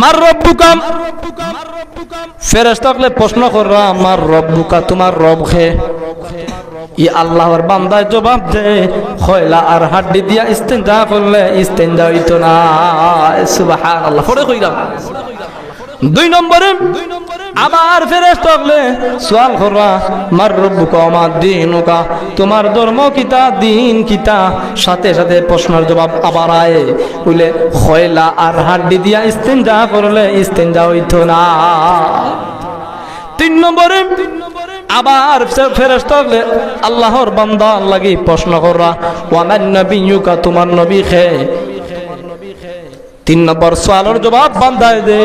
মার রব্বুকাম ফেরেশতাকলে প্রশ্ন কররা আমার রব্বুকা তোমার রব খে ই আল্লাহর বান্দায় জবাব দে। খয়লা আর হাড্ডি দিয়া ইস্তেঞ্জা করলে ইস্তেঞ্জা হইতো না। সুবহানাল্লাহ। পড়ে কইরাম দুই নম্বরে আবার ফেরেস্ত হলে সোয়াল করা মার রব্বুকা দিনুকা, তোমার ধর্ম কিতা, দিন কিতা? সাথে সাথে প্রশ্নের জবাব আবার আয়ে। বলে খয়লা আর হাড্ডি দিয়া ইস্তেঞ্জা করলে ইস্তেঞ্জা হইতো না। তিন নম্বরে আবার ফেরেস্ত হলে আল্লাহর বান্দা লাগি প্রশ্ন করা ওয়ামান নবিয়ুকা, তোমার নবী খে? তিন নম্বর সোয়ালের জবাব বান্ধায় দে।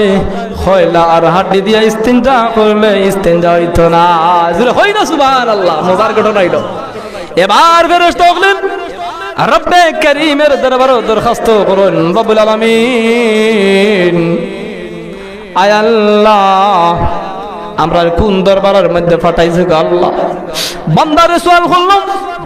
হয়লা আর হাড্ডি দিয়া ইস্তিনজা করলে ইস্তিনজা হইতো না। হই না সুবান আল্লাহ মজার ঘটনা হইল। এবার ফেরস্ত হলেন রব্বে করিমের দরবার দরখাস্ত করুন, রব্বুল আলামিন। আয় আল্লাহ, আমরা কোন দরবারের মধ্যে ফাটাইছে গো আল্লাহ? বান্দারে সোয়াল করলাম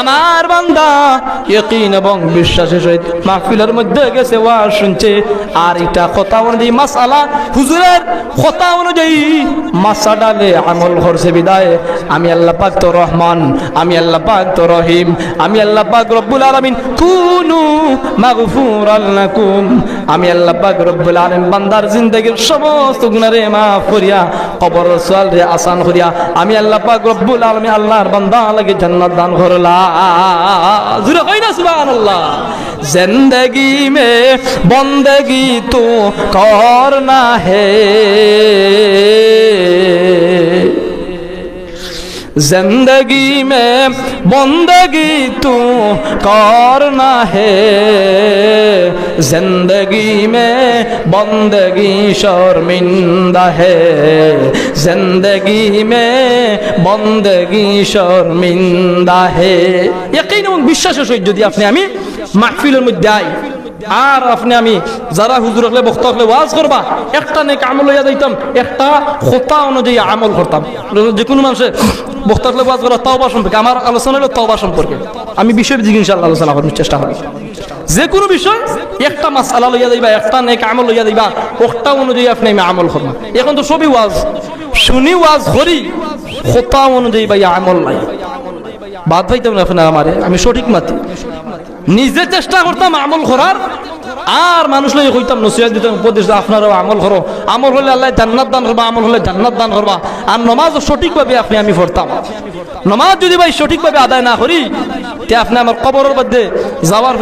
আমার বান্দা, ইয়কিন এবং বিশ্বাসের সহিত মাহফিলের মধ্যে গেছে ওয়া শুনছে। আর এটা কথা অনুযায়ী মাসালা, হুজুরের কথা অনুযায়ী মাসা ডালে আমল করছে বিদায়। আমি আল্লাহ পাক তো রহমান, আমি আল্লাহ পাক তো রহিম, আমি আল্লাহ পাক রব্বুল আলামিন কুনু মাগফুরাল লাকুম। আমি আল্লাহ পাক রব্বুল আলামিন বান্দার জিন্দেগীর সমস্ত গুনারে মাফ করিয়া, কবর সোয়াল রে আসান করিয়া, আমি আল্লাহ পাক রব্বুল আলামিন আল্লাহর বান্দা লাগে জান্নাত দান করলা জুড়ে হয় না সুবান আল্লাহ জিন্দগি মে বন্দগি তো কর না হে। জিন্দগি মে বন্দগি তো کار نہ ہے زندگی میں بندگی شرمندہ ہے زندگی میں بندگی شرمندہ ہے یقین এবং বিশ্বাসের সহিত যদি আপনি আমি মাহফিলের মধ্যে আই আর আপনি আমি যারা হুজুর হলে বক্ত হলে ওয়াজ করবা, একটা নেক আমল লইয়া দিতাম একটা খোতা অনুযায়ী আমল করতাম। যে কোনো মানুষের বক্ত হলে ওয়াজ করা তওবা সম্পর্কে, আমার আলোচনা হলো তওবা সম্পর্কে। আমি বিষয় দিকে আলোচনা করার চেষ্টা করি যে কোনো বিষয়, একটা মাসালা লইয়া দিবা একটা নেক আমল লইয়া দিবা একটা অনুযায়ী আপনি আমি আমল করবা। এখন তো সবই ওয়াজ। শুনি ওয়াজ করি, খোতা অনুযায়ী ভাই আমল নাই। বাদ পাইতাম না আপনার আমারে, আমি সঠিক মাতি। নিজে চেষ্টা করতাম আমল করার, আর মানুষ লাগে কইতাম, নসিহত দিতাম, উপদেশ আপনারও আমল করো। আমল হলে আল্লাহ জান্নাত দান করবা, আমল হলে জান্নাত দান করবা। আর নমাজ সঠিকভাবে আপনি আমি পড়তাম। নমাজ যদি ভাই সঠিকভাবে আদায় না করি, তে আপনি আমার কবরের মধ্যে যাওয়ার